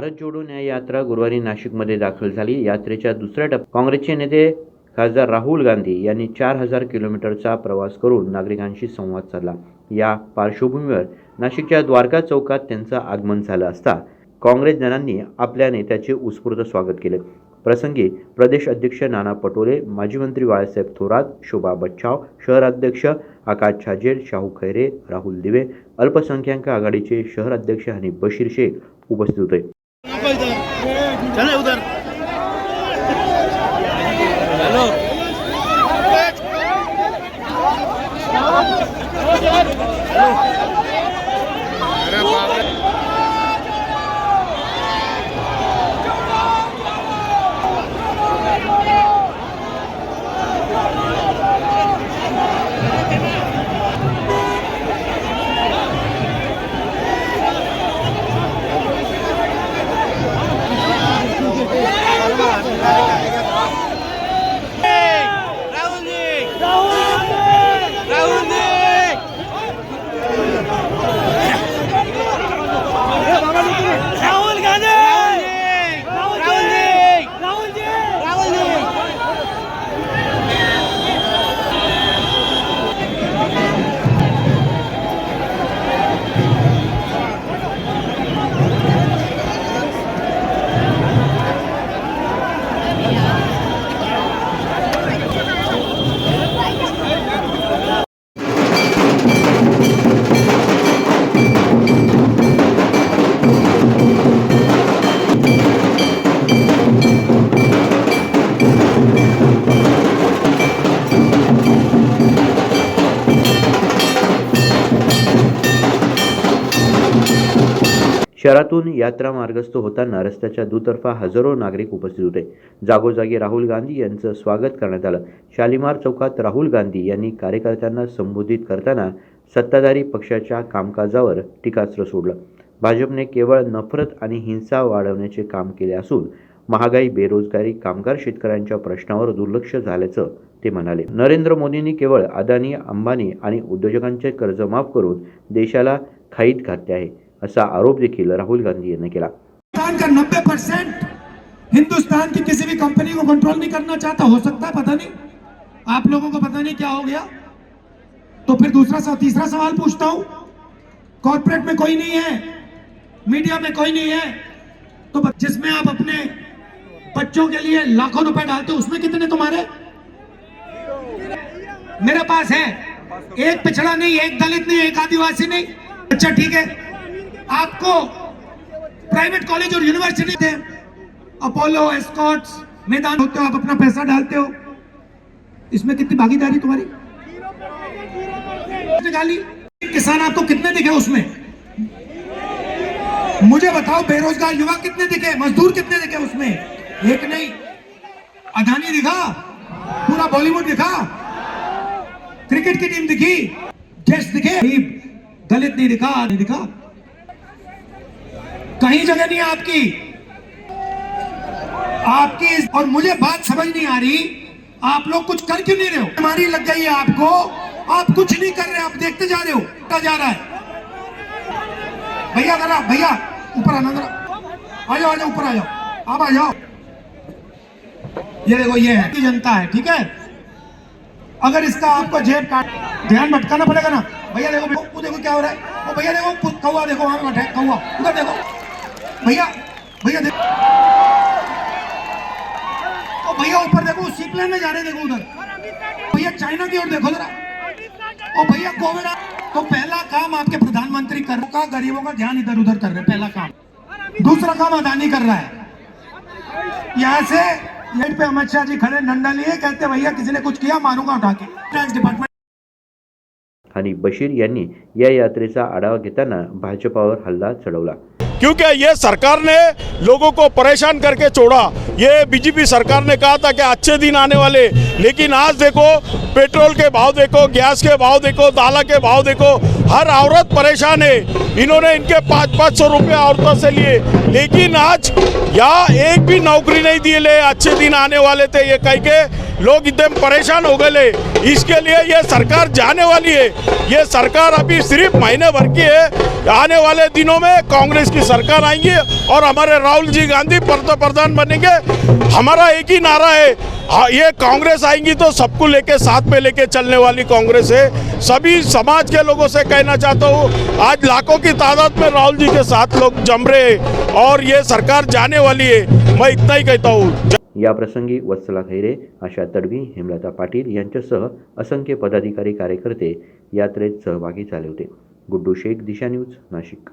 भारत जोडो न्याय यात्रा गुरुवारी नाशिकमध्ये दाखल झाली. यात्रेच्या दुसऱ्या टप्प्यात काँग्रेसचे नेते खासदार राहुल गांधी यांनी चार हजार किलोमीटरचा प्रवास करून नागरिकांशी संवाद साधला. या पार्श्वभूमीवर नाशिकच्या द्वारका चौकात त्यांचं आगमन झालं असता काँग्रेसजनांनी आपल्या नेत्याचे उत्स्फूर्त स्वागत केले. प्रसंगी प्रदेश अध्यक्ष नाना पटोले माजी मंत्री बाळासाहेब थोरात शोभा बच्छाव शहराध्यक्ष आकाश छाजेर शाहू खैरे राहुल दिवे अल्पसंख्याक आघाडीचे शहर अध्यक्ष हनीफ बशीर शेख उपस्थित होते. चले उधर। शहरातून यात्रा मार्गस्थ होताना रस्त्याच्या दुतर्फा हजारो नागरिक उपस्थित होते. जागोजागी राहुल गांधी यांचं स्वागत करण्यात आलं. शालिमार चौकात राहुल गांधी यांनी कार्यकर्त्यांना संबोधित करताना सत्ताधारी पक्षाच्या कामकाजावर टीकास्त्र सोडलं. भाजपने केवळ नफरत आणि हिंसा वाढवण्याचे काम केले असून महागाई बेरोजगारी कामगार शेतकऱ्यांच्या प्रश्नावर दुर्लक्ष झाल्याचं ते म्हणाले. नरेंद्र मोदींनी केवळ अदानी अंबानी आणि उद्योजकांचे कर्ज माफ करून देशाला खाईत घातले आहे. असा आरोप देखील राहुल गांधी यांनी केला। नब्बे परसेंट हिंदुस्तान की किसी भी कंपनी को कंट्रोल नहीं करना चाहता, हो सकता पता नहीं। आप लोगों को पता नहीं क्या हो गया। तो फिर दूसरा तीसरा सवाल पूछता हूँ। कॉर्पोरेट में कोई नहीं है मीडिया में कोई नहीं है। तो जिसमें आप अपने बच्चों के लिए लाखों रुपए डालते हो, उसमें कितने तुम्हारे? मेरे पास है। एक पिछड़ा नहीं, एक दलित नहीं, एक आदिवासी नहीं। अच्छा ठीक है। आपको प्राइवेट कॉलेज और यूनिवर्सिटी थे अपोलो एस्कॉट्स मैदान होते हो, आप अपना पैसा डालते हो। इसमें कितनी भागीदारी तुम्हारी? निकाली किसान आपको कितने दिखे उसमें? मुझे बताओ, बेरोजगार युवा कितने दिखे? मजदूर कितने दिखे उसमें? एक नहीं। अदानी दिखा। पूरा बॉलीवुड दिखा। क्रिकेट की टीम दिखी। गेस्ट दिखे। दलित नहीं दिखा नहीं दिखा। कहीं जगह नहीं आपकी। आपकी और मुझे बात समझ नहीं आ रही। आप लोग कुछ कर क्यों नहीं रहे हो? बीमारी लग गई है आपको। आप कुछ नहीं कर रहे, आप देखते जा रहे हो। जा रहा है? भैया, जरा, भैया, ऊपर आना, जरा। आ जाओ आ जाओ, ऊपर आ जाओ। आप आ जाओ। ये देखो, ये है जनता है, ठीक है? अगर इसका आपको जेब काट ध्यान भटकाना पड़ेगा ना। भैया, देखो देखो क्या हो रहा है। भैया, देखो कौवा देखो वहाँ बैठा है कौवा। उधर देखो। भैया भैया देखो। ओ भैया, ऊपर देखो सी प्लेन में जा रहे देखो उधर। भैया, चाइना की ओर देखो जरा। ओ भैया, कोविड तो पहला काम आपके प्रधानमंत्री कर का गरीबों का ध्यान इधर उधर कर रहे पहला काम। दूसरा काम अदानी कर रहा है। यहाँ से गेट पे अमित शाह जी खड़े डंडा लिए, कहते भैया, किसी ने कुछ किया, मारूँगा उठा के। ट्रांस डिपार्टमेंट हनीफ बशीर यांनी या यात्रेचा आढावा घेताना भाजपावर हल्ला चढवला. क्योंकि ये सरकार ने लोगों को परेशान करके छोड़ा। ये बीजेपी सरकार ने कहा था कि अच्छे दिन आने वाले, लेकिन आज देखो, पेट्रोल के भाव देखो, गैस के भाव देखो, दाला के भाव देखो, हर औरत परेशान है। इन्होंने इनके पाँच पाँच सौ रुपये औरतों से लिए। लेकिन आज यहाँ एक भी नौकरी नहीं दिए ले, अच्छे दिन आने वाले थे ये कह के लोग एकदम परेशान हो गए इसके लिए ये सरकार जाने वाली है। ये सरकार अभी सिर्फ़ महीने भर की है। आने वाले दिनों में कांग्रेस की सरकार आएँगी और हमारे राहुल जी गांधी प्रधान बनेंगे। हमारा एक ही नारा है। हाँ, ये कांग्रेस आएँगी तो सबको लेके साथ में लेके चलने वाली कांग्रेस है। सभी समाज के लोगों से कहना चाहता हूँ आज लाखों की तादाद में राहुल जी के साथ लोग जम रहे हैं और ये सरकार जाने वाली है। मैं इतना ही कहता हूँ। या प्रसंगी वत्सला खैरे आशा तडवी हेमलता पाटील यांच्यासह असंख्य पदाधिकारी कार्यकर्ते यात्रेत सहभागी झाले होते. गुड्डू शेख दिशा न्यूज नाशिक.